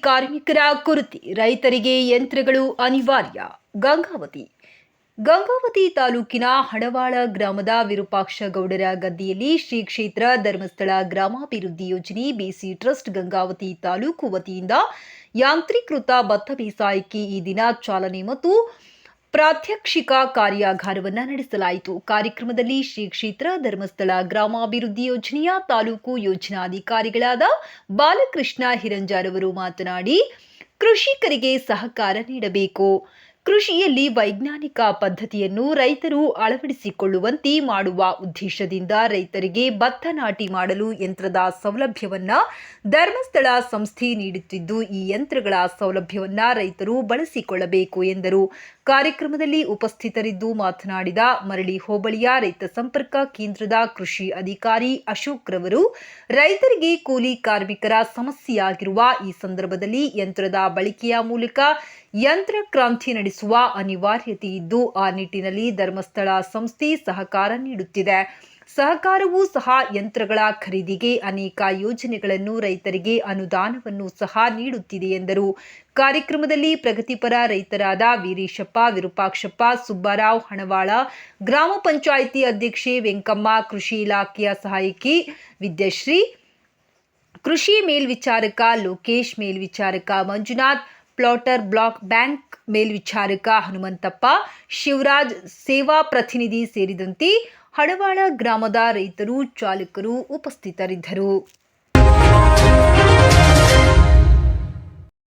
ಕಾರ್ಮಿಕರ ಕೊರತೆ, ರೈತರಿಗೆ ಯಂತ್ರಗಳು ಅನಿವಾರ್ಯ. ಗಂಗಾವತಿ. ಗಂಗಾವತಿ ತಾಲೂಕಿನ ಹಣವಾಳ ಗ್ರಾಮದ ವಿರೂಪಾಕ್ಷ ಗೌಡರ ಗದ್ದೆಯಲ್ಲಿ ಶ್ರೀ ಕ್ಷೇತ್ರ ಧರ್ಮಸ್ಥಳ ಗ್ರಾಮಾಭಿವೃದ್ಧಿ ಯೋಜನೆ ಬಿಸಿ ಟ್ರಸ್ಟ್ ಗಂಗಾವತಿ ತಾಲೂಕು ವತಿಯಿಂದ ಯಾಂತ್ರೀಕೃತ ಭತ್ತ ಬೇಸಾಯಕ್ಕೆ ಈ ದಿನ ಚಾಲನೆ ಮತ್ತು ಪ್ರಾತ್ಯಕ್ಷಿಕ ಕಾರ್ಯಾಗಾರವನ್ನು ನಡೆಸಲಾಯಿತು. ಕಾರ್ಯಕ್ರಮದಲ್ಲಿ ಶ್ರೀ ಕ್ಷೇತ್ರ ಧರ್ಮಸ್ಥಳ ಗ್ರಾಮಾಭಿವೃದ್ಧಿ ಯೋಜನೆಯ ತಾಲೂಕು ಯೋಜನಾಧಿಕಾರಿಗಳಾದ ಬಾಲಕೃಷ್ಣ ಹಿರಂಜಾರವರು ಮಾತನಾಡಿ, ಕೃಷಿಕರಿಗೆ ಸಹಕಾರ ನೀಡಬೇಕು. ಕೃಷಿಯಲ್ಲಿ ವೈಜ್ಞಾನಿಕ ಪದ್ಧತಿಯನ್ನು ರೈತರು ಅಳವಡಿಸಿಕೊಳ್ಳುವಂತೆ ಮಾಡುವ ಉದ್ದೇಶದಿಂದ ರೈತರಿಗೆ ಭತ್ತ ನಾಟಿ ಮಾಡಲು ಯಂತ್ರದ ಸೌಲಭ್ಯವನ್ನ ಧರ್ಮಸ್ಥಳ ಸಂಸ್ಥೆ ನೀಡುತ್ತಿದ್ದು, ಈ ಯಂತ್ರಗಳ ಸೌಲಭ್ಯವನ್ನ ರೈತರು ಬಳಸಿಕೊಳ್ಳಬೇಕು ಎಂದರು. ಕಾರ್ಯಕ್ರಮದಲ್ಲಿ ಉಪಸ್ಥಿತರಿದ್ದು ಮಾತನಾಡಿದ ಮರಳಿ ಹೋಬಳಿಯ ರೈತ ಸಂಪರ್ಕ ಕೇಂದ್ರದ ಕೃಷಿ ಅಧಿಕಾರಿ ಅಶೋಕ್ ರವರು, ರೈತರಿಗೆ ಕೂಲಿ ಕಾರ್ಮಿಕರ ಸಮಸ್ಯೆಯಾಗಿರುವ ಈ ಸಂದರ್ಭದಲ್ಲಿ ಯಂತ್ರದ ಬಳಕೆಯ ಮೂಲಕ ಯಂತ್ರ ಕ್ರಾಂತಿ ನಡೆಸುವ ಅನಿವಾರ್ಯತೆ ಇದ್ದು ಆ ನಿಟ್ಟಿನಲ್ಲಿ ಧರ್ಮಸ್ಥಳ ಸಂಸ್ಥೆ ಸಹಕಾರ ನೀಡುತ್ತಿದೆ. ಸಹಕಾರವೂ ಸಹ ಯಂತ್ರಗಳ ಖರೀದಿಗೆ ಅನೇಕ ಯೋಜನೆಗಳನ್ನು ರೈತರಿಗೆ ಅನುದಾನವನ್ನು ಸಹ ನೀಡುತ್ತಿದೆ ಎಂದರು. ಕಾರ್ಯಕ್ರಮದಲ್ಲಿ ಪ್ರಗತಿಪರ ರೈತರಾದ ವೀರೇಶಪ್ಪ, ವಿರೂಪಾಕ್ಷಪ್ಪ, ಸುಬ್ಬಾರಾವ್ ಹಣವಾಳ, ಗ್ರಾಮ ಪಂಚಾಯಿತಿ ಅಧ್ಯಕ್ಷೆ ವೆಂಕಮ್ಮ, ಕೃಷಿ ಇಲಾಖೆಯ ಸಹಾಯಕಿ ವಿದ್ಯಶ್ರೀ, ಕೃಷಿ ಮೇಲ್ವಿಚಾರಕ ಲೋಕೇಶ್, ಮೇಲ್ವಿಚಾರಕ ಮಂಜುನಾಥ್, ಪ್ಲಾಟರ್ ಬ್ಲಾಕ್ ಬ್ಯಾಂಕ್ ಮೇಲ್ವಿಚಾರಕ ಹನುಮಂತಪ್ಪ ಶಿವರಾಜ್ ಸೇವಾ ಪ್ರತಿನಿಧಿ ಸೇರಿದಂತೆ ಹಡವಾಳ ಗ್ರಾಮದ ರೈತರು ಚಾಲಕರು ಉಪಸ್ಥಿತರಿದ್ದರು.